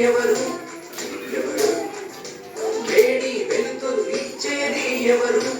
ఎవరు? ఎవరు? వేడి వెలుతురు ఇచ్చేది ఎవరు?